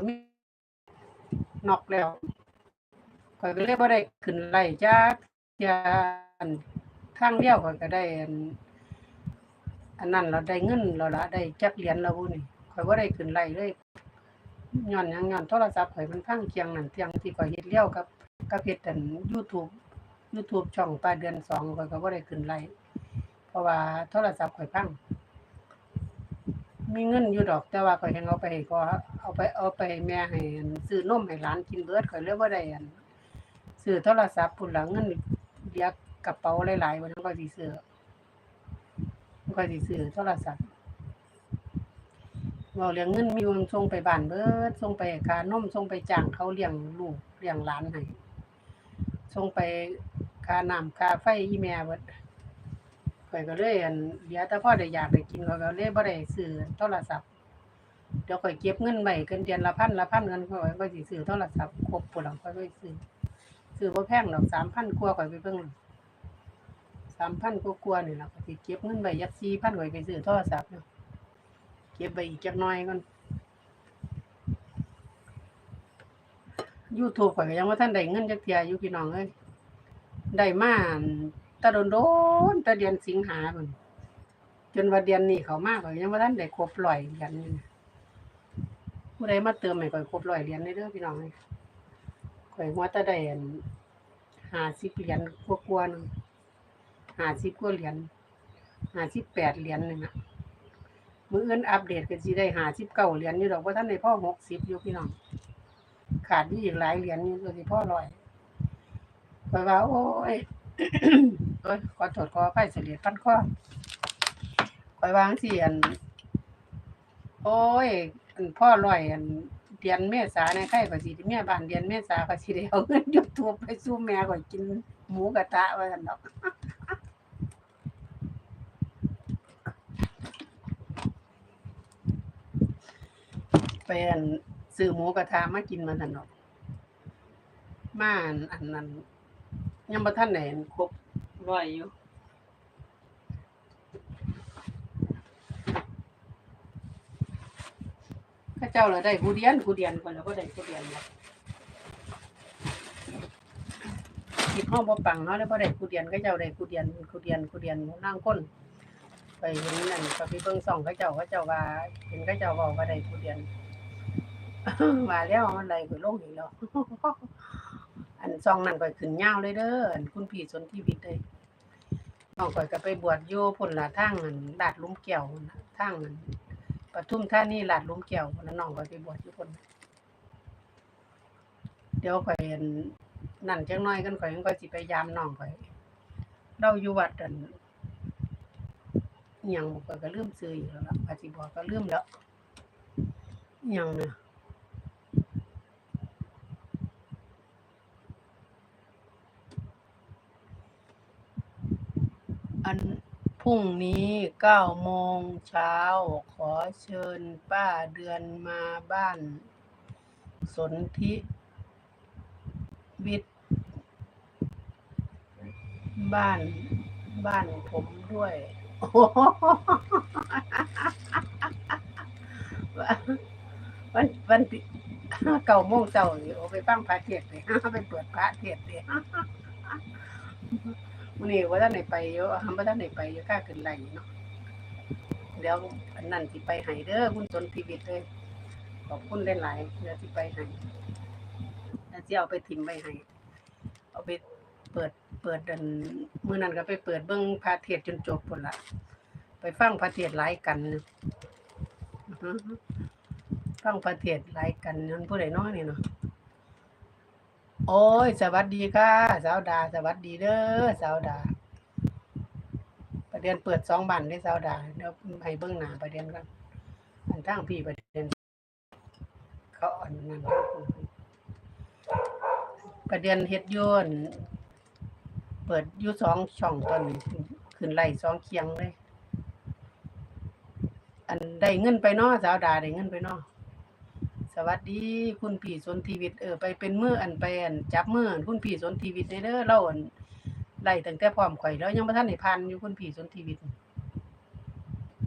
ก็มีนอกแล้วขอยก็เลยบ่ได้ขึ้นไล่จักเที่ยอันทางเดียวขอยก็ได้อันนั้นเราได้เงินแล้วล่ะได้จักเหรียญแล้วบุนี่ข่อยบ่ได้ขึ้นไล่เลยย้อนหยังย้อนโทรศัพท์ข่อยมันพังเคียงนั่นเทียงที่ข่อยเฮ็ดเลี้ยวกับกับเฮ็ดอัน YouTube YouTube ช่องปลายเดือนสองข่อยก็บ่ได้ขึ้นไล่เพราะว่าโทรศัพท์ข่อยพัง มีเงินอยู่ดอกแต่ว่าข่อยยังเอาไปให้ก็เอาไปเอาไปให้แม่ให้อันซื้อนมให้หลานกินเบิดข่อยเลยบ่ได้อันซื้อโทรศัพท์พุ่นละเงินเหลือกระเป๋าหลายๆวันนั้นก็สิซื้อก็สิซื้อโทรศัพท์เว้าเรื่องเงินมีวงส่งไปบ้านเบิดส่งไปค่านมส่งไปจ้างเขาเลี้ยงลูกเลี้ยงหลานให้ส่งไปค่าน้ำค่าไฟอีแม่เบิด ข่อยก็เลยอันเหลือแต่พ่อได้อยากได้กินข่อยก็เลยบ่ได้ซื้อโทรศัพท์ เดี๋ยวข่อยเก็บเงินไว้เกินเดือนละพันละพันเงินข่อยก็สิซื้อโทรศัพท์ครบพุ่นข่อยก็ซื้อซื้อบ่แพงดอก3,000กว่าข่อยไปเบิ่ง3,000กว่าๆนี่ล่ะก็สิเก็บเงินไว้ยัก4,000ข่อยไปซื้อโทรศัพท์เนาะเก็บไว้อีกจักหน่อยก่อน YouTube ข่อยก็ยังบ่าทันได้เงินจักเทียอยู่พี่น้องเอ้ยได้มา ตะโดนโดนแตะเดือนสิงหาพุ่นจนว่าเดือนนี้เขามาก็ยังบ่าทันได้ครบร้อยเหรียญนี่นะผู้ใดมาเติมให้ข่อยครบร้อยเหรียญได้เด้อพี่น้องเอ้ยข่อยหัวแตะได้อัน50เหรียญกว่าๆนึง50กว่าเหรียญ58เหรียญนึงน่ะมืออื่นอัปเดตก็สิได้59เก้าเหรียญอยู่ดอกบ่าทันได้พอ60อยู่พี่น้อง ขาดอยู่อีกหลายเหรียญอยู่ก็สิพอร้อยข่อยว่าโอ้ย โอ้ยขอโทษขออภัยเสลียดฟันข้อข่อยวาจั่งสิอันโอ้ยพ่อร้อยอันเดือนเมษาในไข่ก็สิเมียบ้านเดือนเมษาก็สิได้เอาเงิน YouTube ไปสู่แม่ก็กินหมูกระทะว่าซั่นดอกไปอันซื้อหมูกระทะมากินมาซั่นดอกมาอันอันนั้น ยังบ่ทันได้อันครบร้อยอยู่ข้าเจ้าเราได้ผู้เดียนผู้เดียนคนเราก็ได้ผู้เดียนละคิดห้องบ่ปังเนาะแล้วบ่ได้ผู้เดียนข้าเจ้าได้ผู้เดียนผู้เดียนผู้เดียนนั่งคนไปเห็นนั่นก็ไปเบิ่งส่องข้าเจ้าข้าเจ้าว่าเห็นข้าเจ้าเว้าว่าได้ผู้เดียนว่าแล้วมันได้ไปลงอีกแล้ว อันซองนั่นก็ขึ้นยาวเลยเด้ออันคุณพี่สนที่วิทย์เลยน้องข่อยก็ไปบวชอยู่พุ่นละทางอันลาดลุ่มแก้วพุ่นน่ะทางอันปทุมธานี่ลาดลุ่มแก้วพุ่นน่ะน้องข่อยไปบวชอยู่พุ่นเดี๋ยวข่อยนนั่นจังน้อยกันข่อยก็สิไปยามน้องข่อยเราอยู่วัดอันอิหยังบ่อยก็ลืมชื่ออีกแล้วล่ะว่าสิบอกก็ลืมแล้วอิหยังเน่ะ อันพรุ่งนี้เก้าโมงเช้าขอเชิญป้าเดือนมาบ้าน สนธิวิทย์บ้าน บ้านผมด้วยโอ้โหวันวันที่เก้าโมงเช้านี่ไปฟังพระเทศน์เลยไปเปิดพระเทศน์เลย มื้อนี้ว่าท่านได้ไปอยู่หำบ่ทันได้ไปอยู่ค่าขึ้นไหลเนาะเดี๋ยวอันนั้นสิไปให้เด้อคุณสนทิวิตเลยขอบคุณหลายๆเดี๋ยวสิไปให้แล้วสิเอาไปถิ่มไว้ให้เอาไปเปิดเปิดอันมื้อนั้นก็ไปเปิดเบิ่งพระเทศน์จนจบพุ่นล่ะไปฟังพระเทศน์หลายกันนะฟังพระเทศน์หลายกันนั่นผู้ใดเนาะนี่เนาะ โอ้ย สวัสดีค่ะ สาวดา สวัสดีเด้อสาวดา ประเด็นเปิดสองบันได้สาวดาเดี๋ยวให้เบื้องหน้าประเด็นกันอันทางพี่ประเด็น เขาอันนั้นประเด็นเฮ็ดโยนเปิดยูสองช่องตอนนี้ขึ้นไล่สองเคียงเลย อันได้เงินไปเนาะสาวดาได้เงินไปเนาะ สวัสดีคุณพี่สนทีวิตเออไปเป็นมืออันไปอันจับมืออันคุณพี่สนทีวิตเด้อเด้อเราอันไล่ตั้งแต่พร้อมข่อยแล้วยังไม่ทันได้พันอยู่คุณพี่สนทีวิต